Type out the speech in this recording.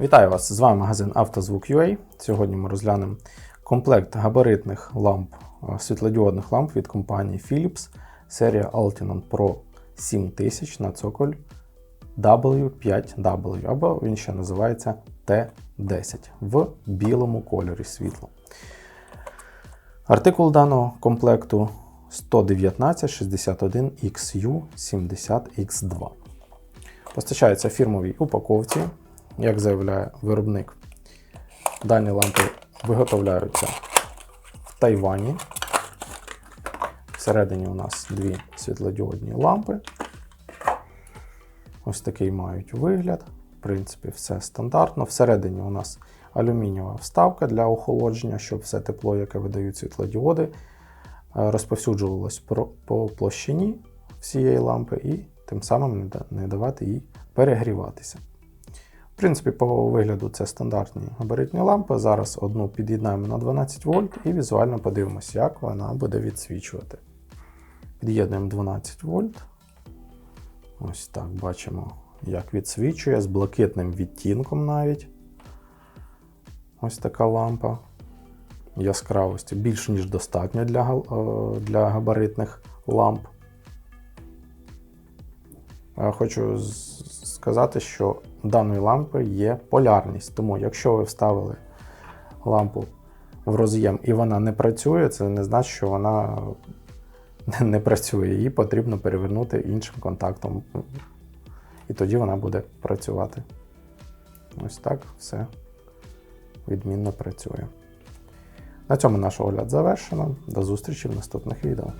Вітаю вас! З вами магазин «Автозвук.UA». Сьогодні ми розглянемо комплект габаритних ламп, е, світлодіодних ламп від компанії Philips, серія Altinon Pro 7000 на цоколь W5W, або він ще називається T10 в білому кольорі світла. Артикул даного комплекту 11961XU70X2. Постачається в фірмовій упаковці. Як заявляє виробник, дані лампи виготовляються в Тайвані. Всередині у нас дві світлодіодні лампи. Ось такий мають вигляд. В принципі, все стандартно. Всередині у нас алюмінієва вставка для охолодження, щоб все тепло, яке видають світлодіоди, е, розповсюджувалось по площині всієї лампи і тим самим не давати їй перегріватися. В принципі, по вигляду це стандартні габаритні лампи. Зараз одну під'єднаємо на 12 вольт і візуально подивимося, як вона буде відсвічувати. Під'єднуємо 12 вольт. Ось так бачимо, як відсвічує з блакитним відтінком навіть. Ось така лампа. Яскравості більш ніж достатньо для, е, для габаритних ламп. Хочу сказати, що у даної лампи є полярність. Тому, якщо ви вставили лампу в роз'єм і вона не працює, це не значить, що вона не працює. Її потрібно перевернути іншим контактом. І тоді вона буде працювати. Ось так все відмінно працює. На цьому наш огляд завершено. До зустрічі в наступних відео.